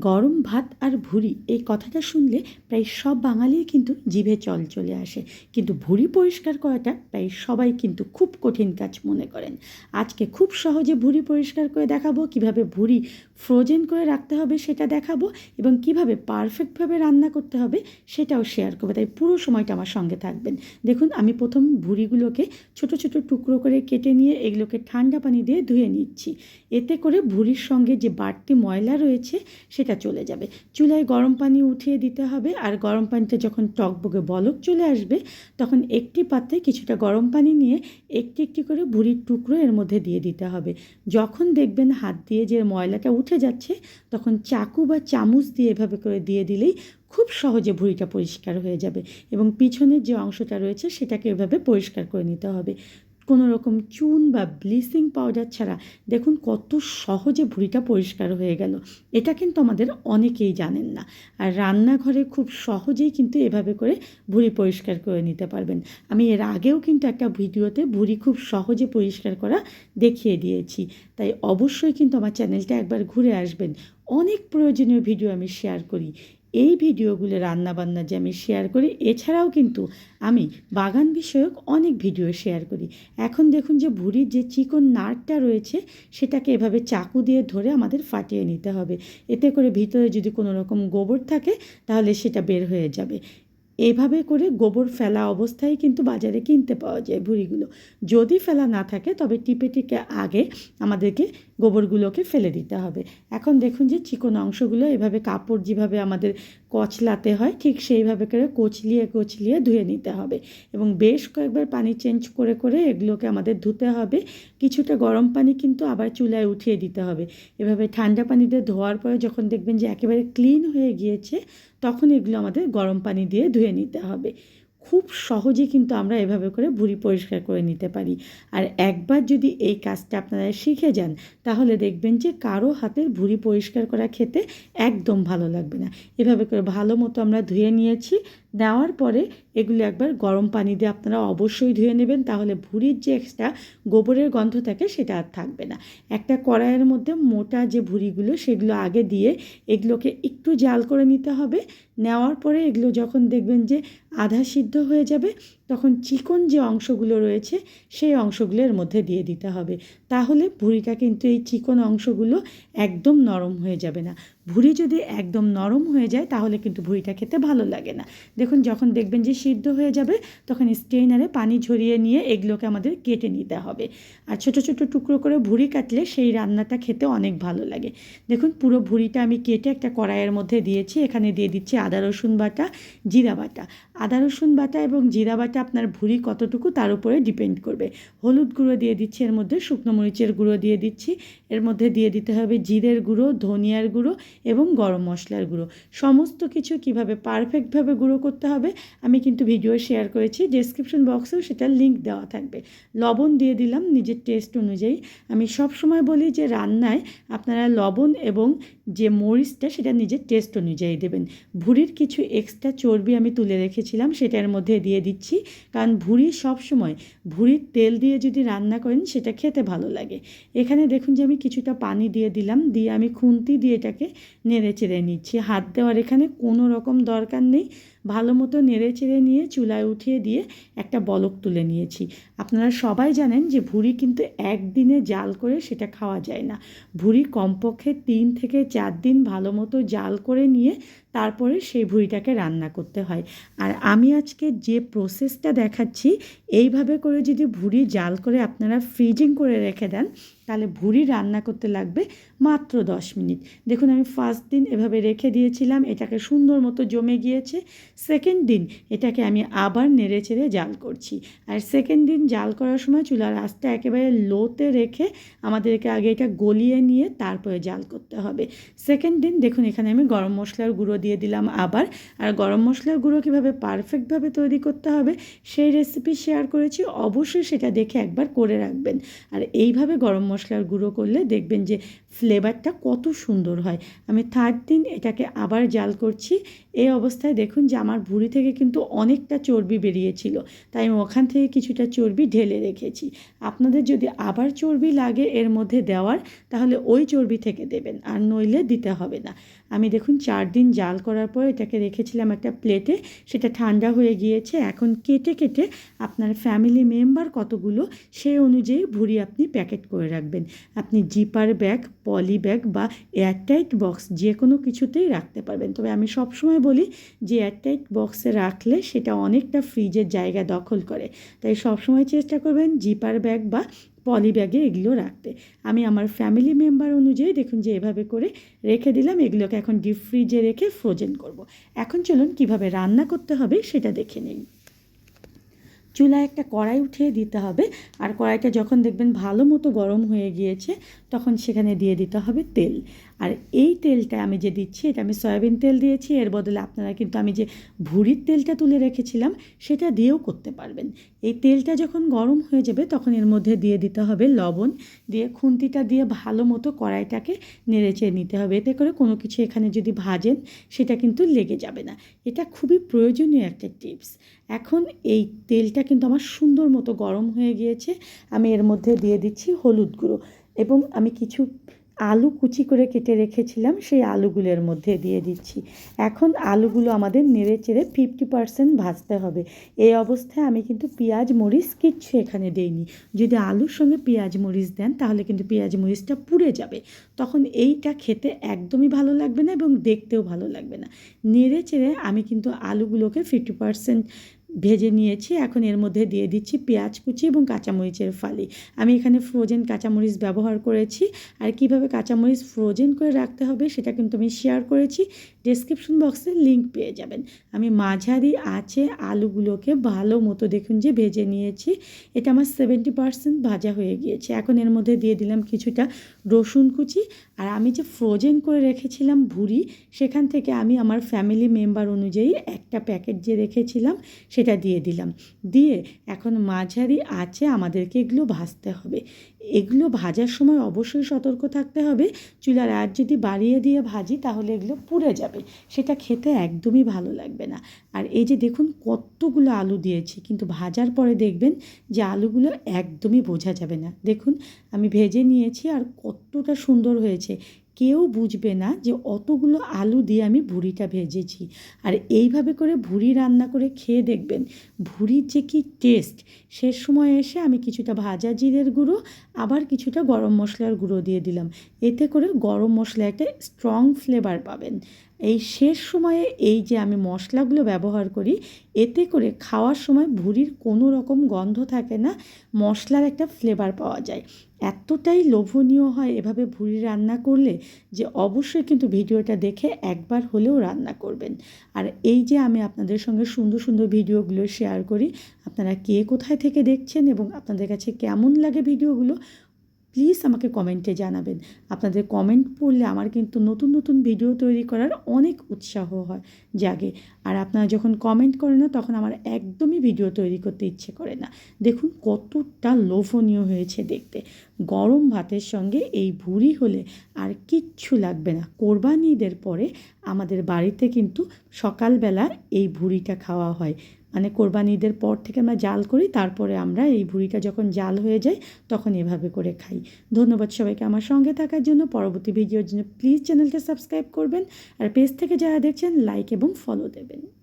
গরম ভাত আর ভুঁড়ি এই কথাটা শুনলে প্রায় সব বাঙালিই কিন্তু জিভে জল চলে আসে। কিন্তু ভুঁড়ি পরিষ্কার করাটা প্রায় সবাই কিন্তু খুব কঠিন কাজ মনে করেন। আজকে খুব সহজে ভুঁড়ি পরিষ্কার করে দেখাবো, কীভাবে ভুঁড়ি ফ্রোজেন করে রাখতে হবে সেটা দেখাবো এবং কীভাবে পারফেক্টভাবে রান্না করতে হবে সেটাও শেয়ার করব। তাই পুরো সময়টা আমার সঙ্গে থাকবেন। দেখুন, আমি প্রথম ভুঁড়িগুলোকে ছোট ছোট টুকরো করে কেটে নিয়ে এগুলোকে ঠান্ডা পানি দিয়ে ধুয়ে নিচ্ছি। এতে করে ভুঁড়ির সঙ্গে যে বাড়তি ময়লা রয়েছে সেটা চলে যাবে। চুলায় গরম পানি উঠিয়ে দিতে হবে আর গরম পানিতে যখন টকবগে বলক চলে আসবে, তখন একটি পাত্রে কিছুটা গরম পানি নিয়ে একটি একটি করে ভুঁড়ির টুকরো এর মধ্যে দিয়ে দিতে হবে। যখন দেখবেন হাত দিয়ে যে ময়লাটা উঠে যাচ্ছে, তখন চাকু বা চামচ দিয়ে এভাবে করে দিয়ে দিলেই খুব সহজে ভুঁড়িটা পরিষ্কার হয়ে যাবে এবং পিছনের যে অংশটা রয়েছে, সেটাকে এভাবে পরিষ্কার করে নিতে হবে। কোনো রকম চুন বা ব্লিচিং পাউডার ছাড়া দেখুন কত সহজে ভুঁড়িটা পরিষ্কার হয়ে গেল। এটা কিন্তু আমাদের অনেকেই জানেন না। আর রান্নাঘরে খুব সহজেই কিন্তু এভাবে করে ভুঁড়ি পরিষ্কার করে নিতে পারবেন। আমি এর আগেও কিন্তু একটা ভিডিওতে ভুঁড়ি খুব সহজে পরিষ্কার করা দেখিয়ে দিয়েছি। তাই অবশ্যই কিন্তু আমার চ্যানেলটা একবার ঘুরে আসবেন। অনেক প্রয়োজনীয় ভিডিও আমি শেয়ার করি। এই ভিডিওগুলো রান্নাবান্না যে আমি শেয়ার করি, এছাড়াও কিন্তু আমি বাগান বিষয়ক অনেক ভিডিও শেয়ার করি। এখন দেখুন যে ভুড়ির যে চিকন নারটা রয়েছে, সেটাকে এভাবে চাকু দিয়ে ধরে আমাদের ফাটিয়ে নিতে হবে। এতে করে ভিতরে যদি কোনো রকম গোবর থাকে, তাহলে সেটা বের হয়ে যাবে। এভাবে করে গোবর ফেলা অবস্থায় কিন্তু বাজারে কিনতে পাওয়া যায় ভুঁড়িগুলো। যদি ফেলা না থাকে, তবে টিপে টিপে আগে আমাদেরকে গোবরগুলোকে ফেলে দিতে হবে। এখন দেখুন যে চিকন অংশগুলো এভাবে কাপড় যেভাবে আমাদের কচলাতে হয়, ঠিক সেইভাবে করে কচলিয়ে কচলিয়ে ধুয়ে নিতে হবে এবং বেশ কয়েকবার পানি চেঞ্জ করে করে এগুলোকে আমাদের ধুতে হবে। কিছুটা গরম পানি কিন্তু আবার চুলায় উঠিয়ে দিতে হবে। এভাবে ঠান্ডা পানিতে ধোয়ার পরে যখন দেখবেন যে একেবারে ক্লিন হয়ে গিয়েছে, তখন এগুলো আমাদের গরম পানি দিয়ে ধুয়ে নিতে হবে। খুব সহজে কিন্তু আমরা এভাবে করে ভুঁড়ি পরিষ্কার করে নিতে পারি। আর একবার যদি এই কাজটা আপনারা শিখে যান, তাহলে দেখবেন যে কারও হাতের ভুঁড়ি পরিষ্কার করা খেতে একদম ভালো লাগবে না। এভাবে করে ভালো মতো আমরা ধুয়ে নিয়েছি নেওয়ার পরে এগুলি একবার গরম পানি দিয়ে আপনারা অবশ্যই ধুয়ে নেবেন। তাহলে ভুড়ির যে এক্সট্রা গোবরের গন্ধ থাকে সেটা আর থাকবে না। একটা কড়াইয়ের মধ্যে মোটা যে ভুড়িগুলো সেগুলো আগে দিয়ে এগুলোকে একটু জাল করে নিতে হবে। নেওয়ার পরে এগুলো যখন দেখবেন যে আধা সিদ্ধ হয়ে যাবে তখন চিকন যে অংশগুলো রয়েছে, সেই অংশগুলোর মধ্যে দিয়ে দিতে হবে। তাহলে ভুঁড়িটা কিন্তু এই চিকন অংশগুলো একদম নরম হয়ে যাবে না। ভুঁড়ি যদি একদম নরম হয়ে যায়, তাহলে কিন্তু ভুঁড়িটা খেতে ভালো লাগে না। দেখুন, যখন দেখবেন যে সিদ্ধ হয়ে যাবে, তখন স্টেইনারে পানি ঝরিয়ে নিয়ে এগুলোকে আমাদের কেটে নিতে হবে। আর ছোট ছোট টুকরো করে ভুঁড়ি কাটলে সেই রান্নাটা খেতে অনেক ভালো লাগে। দেখুন, পুরো ভুঁড়িটা আমি কেটে একটা কড়াইয়ের মধ্যে দিয়েছি। এখানে দিয়ে দিচ্ছি আদা রসুন বাটা, জিরা বাটা। আদা রসুন বাটা এবং জিরা বাটা আপনার ভুঁড়ি কতটুকু তার উপরে ডিপেন্ড করবে। হলুদ গুঁড়ো দিয়ে দিচ্ছি, এর মধ্যে শুকনো মরিচের গুঁড়ো দিয়ে দিচ্ছি। এর মধ্যে দিয়ে দিতে হবে জিরের গুঁড়ো, ধনিয়ার গুঁড়ো এবং গরম মশলার গুঁড়ো। সমস্ত কিছু কীভাবে পারফেক্টভাবে গুঁড়ো করতে হবে, আমি কিন্তু ভিডিও শেয়ার করেছি ডেসক্রিপশন বক্সেও সেটার লিঙ্ক দেওয়া থাকবে। লবণ দিয়ে দিলাম নিজের টেস্ট অনুযায়ী। আমি সব সময় বলি যে রান্নায় আপনারা লবণ এবং যে মরিচটা সেটা নিজের টেস্ট অনুযায়ী দেবেন। ভুঁড়ির কিছু এক্সট্রা চর্বি আমি তুলে রেখেছিলাম, সেটার মধ্যে দিয়ে দিচ্ছি। কারণ ভুঁড়ি সবসময় ভুঁড়ির তেল দিয়ে যদি রান্না করেন সেটা খেতে ভালো লাগে। এখানে দেখুন যে আমি কিছুটা পানি দিয়ে দিলাম, দিয়ে আমি খুন্তি দিয়ে এটাকে নেড়ে চেড়ে নিচ্ছি। হাত দেওয়ার এখানে কোনো রকম দরকার নেই। ভালো মতো নেড়ে চেড়ে নিয়ে চুলায় উঠিয়ে দিয়ে একটা বলক তুলে নিয়েছি। আপনারা সবাই জানেন যে ভুঁড়ি কিন্তু একদিনে জাল করে সেটা খাওয়া যায় না। ভুড়ি কমপক্ষে তিন থেকে চার দিন ভালো মতো জাল করে নিয়ে তারপরে সেই ভুঁড়িটাকে রান্না করতে হয়। আর আমি আজকে যে প্রসেসটা দেখাচ্ছি, এইভাবে করে যদি ভুঁড়ি জাল করে আপনারা ফ্রিজিং করে রেখে দেন, তাহলে ভুঁড়ি রান্না করতে লাগবে মাত্র দশ মিনিট। দেখুন আমি ফার্স্ট দিন এভাবে রেখে দিয়েছিলাম, এটাকে সুন্দর মতো জমে গিয়েছে। সেকেন্ড দিন এটাকে আমি আবার নেড়ে চেড়ে জাল করছি। আর সেকেন্ড দিন জাল করার সময় চুলার আঁচটা একেবারে লোতে রেখে আমাদেরকে আগে এটা গলিয়ে নিয়ে তারপরে জাল করতে হবে। সেকেন্ড দিন দেখুন এখানে আমি গরম মশলার গুঁড়ো দিয়ে দিলাম আবার। আর গরম মশলার গুঁড়ো কীভাবে পারফেক্টভাবে তৈরি করতে হবে সেই রেসিপি শেয়ার করেছি, অবশ্যই সেটা দেখে একবার করে রাখবেন। আর এইভাবে গরম মশলার গুঁড়ো করলে দেখবেন যে ফ্লেভারটা কত সুন্দর হয়। আমি থার্ড দিন এটাকে আবার জাল করছি এই অবস্থায় দেখুন যে আমার ভুঁড়ি থেকে কিন্তু অনেকটা চর্বি বেরিয়েছিল। তাই আমি ওখান থেকে কিছুটা চর্বি ঢেলে রেখেছি। আপনাদের যদি আবার চর্বি লাগে এর মধ্যে দেওয়ার, তাহলে ওই চর্বি থেকে দেবেন, আর নইলে দিতে হবে না। আমি দেখুন চার দিন জাল করার পর এটাকে রেখেছিলাম একটা প্লেটে, সেটা ঠান্ডা হয়ে গিয়েছে। এখন কেটে কেটে আপনার ফ্যামিলি মেম্বার কতগুলো, সেই অনুযায়ী ভুঁড়ি আপনি প্যাকেট করে রাখবেন। আপনি জিপার ব্যাগ, পলি ব্যাগ বা এয়ারটাইট বক্স যে কোনো কিছুতেই রাখতে পারবেন। তবে আমি সবসময় বলি যে এয়ারটাইট বক্সে রাখলে সেটা অনেকটা ফ্রিজের জায়গা দখল করে। তাই সবসময় চেষ্টা করবেন জিপার ব্যাগ বা পলি ব্যাগে এগুলো রাখতে। আমি আমার ফ্যামিলি মেম্বার অনুযায়ী দেখুন যে এভাবে করে রেখে দিলাম, এগুলোকে এখন ডিপ ফ্রিজে রেখে ফ্রোজেন করব। এখন চলুন কীভাবে রান্না করতে হবে সেটা দেখে নিই। চুলায় একটা কড়াই উঠিয়ে দিতে হবে আর কড়াইটা যখন দেখবেন ভালো মতো গরম হয়ে গিয়েছে, তখন সেখানে দিয়ে দিতে হবে তেল। আর এই তেলটা আমি যে দিচ্ছি, এটা আমি সয়াবিন তেল দিয়েছি, এর বদলে আপনারা কিন্তু আমি যে ভুড়ির তেলটা তুলে রেখেছিলাম, সেটা দিয়েও করতে পারবেন। এই তেলটা যখন গরম হয়ে যাবে, তখন এর মধ্যে দিয়ে দিতে হবে লবণ, দিয়ে খুন্তিটা দিয়ে ভালো মতো কড়াইটাকে নেড়েচেড়ে নিতে হবে। এতে করে কোনো কিছু এখানে যদি ভাজেন, সেটা কিন্তু লেগে যাবে না। এটা খুবই প্রয়োজনীয় একটা টিপস। এখন এই তেলটা কিন্তু আমার সুন্দর মতো গরম হয়ে গিয়েছে, আমি এর মধ্যে দিয়ে দিচ্ছি হলুদ গুঁড়ো। এবং আমি কিছু আলু কুচি করে কেটে রেখেছিলাম, সেই আলুগুলোর মধ্যে দিয়ে দিচ্ছি। এখন আলুগুলো আমাদের নেড়ে চেড়ে ফিফটি পারসেন্ট ভাজতে হবে। এই অবস্থায় আমি কিন্তু পেঁয়াজ, মরিচ কিচ্ছু এখানে দেইনি। যদি আলুর সঙ্গে পেঁয়াজ, মরিচ দেন, তাহলে কিন্তু পেঁয়াজ, মরিচটা পুড়ে যাবে। তখন এইটা খেতে একদমই ভালো লাগবে না এবং দেখতেও ভালো লাগবে না। নেড়ে চেড়ে আমি কিন্তু আলুগুলোকে ফিফটি পারসেন্ট ভেজে নিয়েছি। এখন এর মধ্যে দিয়ে দিচ্ছি পেঁয়াজ কুচি এবং কাঁচামরিচের ফালি। আমি এখানে ফ্রোজেন কাঁচামরিচ ব্যবহার করেছি। আর কীভাবে কাঁচামরিচ ফ্রোজেন করে রাখতে হবে সেটা কিন্তু আমি শেয়ার করেছি। ডেসক্রিপশন বক্সে লিঙ্ক পেয়ে যাবেন। আমি মাঝারি আছে আলুগুলোকে ভালো মতো দেখুন যে ভেজে নিয়েছি। এটা আমার সেভেন্টি পারসেন্ট ভাজা হয়ে গিয়েছে। এখন এর মধ্যে দিয়ে দিলাম কিছুটা রসুন কুচি। আর আমি যে ফ্রোজেন করে রেখেছিলাম ভুড়ি, সেখান থেকে আমি আমার ফ্যামিলি মেম্বার অনুযায়ী একটা প্যাকেট যে রেখেছিলাম সেটা দিয়ে দিলাম। দিয়ে এখন মাঝারি আছে আমাদেরকে এগুলো ভাজতে হবে। এগুলো ভাজার সময় অবশ্যই সতর্ক থাকতে হবে। চুলার আর যদি বাড়িয়ে দিয়ে ভাজি তাহলে এগুলো পুড়ে যাবে। সেটা খেতে একদমই ভালো লাগবে না। আর এই যে দেখুন কতগুলো আলু দিয়েছি, কিন্তু ভাজার পরে দেখবেন যে আলুগুলো একদমই বোঝা যাবে না। দেখুন আমি ভেজে নিয়েছি আর কতটা সুন্দর হয়েছে। কেউ বুঝবে না যে অতগুলো আলু দিয়ে আমি ভুড়িটা ভেজেছি। আর এইভাবে করে ভুড়ি রান্না করে খেয়ে দেখবেন, ভুড়ির যে কি টেস্ট সে সময় এসে আমি কিছুটা ভাজা জিরের গুঁড়ো, আবার কিছুটা গরম মশলার গুঁড়ো দিয়ে দিলাম। এতে করে গরম মশলা একটা স্ট্রং ফ্লেভার পাবেন। এই শেষ সময়ে এই যে আমি মশলাগুলো ব্যবহার করি, এতে করে খাওয়ার সময় ভুড়ির কোনো রকম গন্ধ থাকে না, মশলার একটা ফ্লেভার পাওয়া যায়। এতটাই লোভনীয় হয় এভাবে ভুড়ি রান্না করলে যে অবশ্যই কিন্তু ভিডিওটা দেখে একবার হলেও রান্না করবেন। আর এই যে আমি আপনাদের সঙ্গে সুন্দর সুন্দর ভিডিওগুলো শেয়ার করি, আপনারা কে কোথায় থেকে দেখছেন এবং আপনাদের কাছে কেমন লাগে ভিডিওগুলো প্লিজ আমাকে কমেন্টে জানাবেন। আপনাদের কমেন্ট পড়লে আমার কিন্তু নতুন নতুন ভিডিও তৈরি করার অনেক উৎসাহ হয়, জাগে। আর আপনারা যখন কমেন্ট করেন না, তখন আমার একদমই ভিডিও তৈরি করতে ইচ্ছে করে না। দেখুন কতটা লোভনীয় হয়েছে দেখতে। গরম ভাতের সঙ্গে এই ভুড়ি হলে আর কিচ্ছু লাগবে না। কোরবানি ঈদের পরে আমাদের বাড়িতে কিন্তু সকালবেলা এই ভুড়িটা খাওয়া হয়। মানে কোরবানিদের পর থেকে আমরা জাল করি, তারপরে আমরা এই ভুড়িটা যখন জাল হয়ে যায়, তখন এভাবে করে খাই। ধন্যবাদ সবাইকে আমার সঙ্গে থাকার জন্য। পরবর্তী ভিডিওর জন্য প্লিজ চ্যানেলটা সাবস্ক্রাইব করবেন। আর পেজ থেকে যারা দেখছেন, লাইক এবং ফলো দেবেন।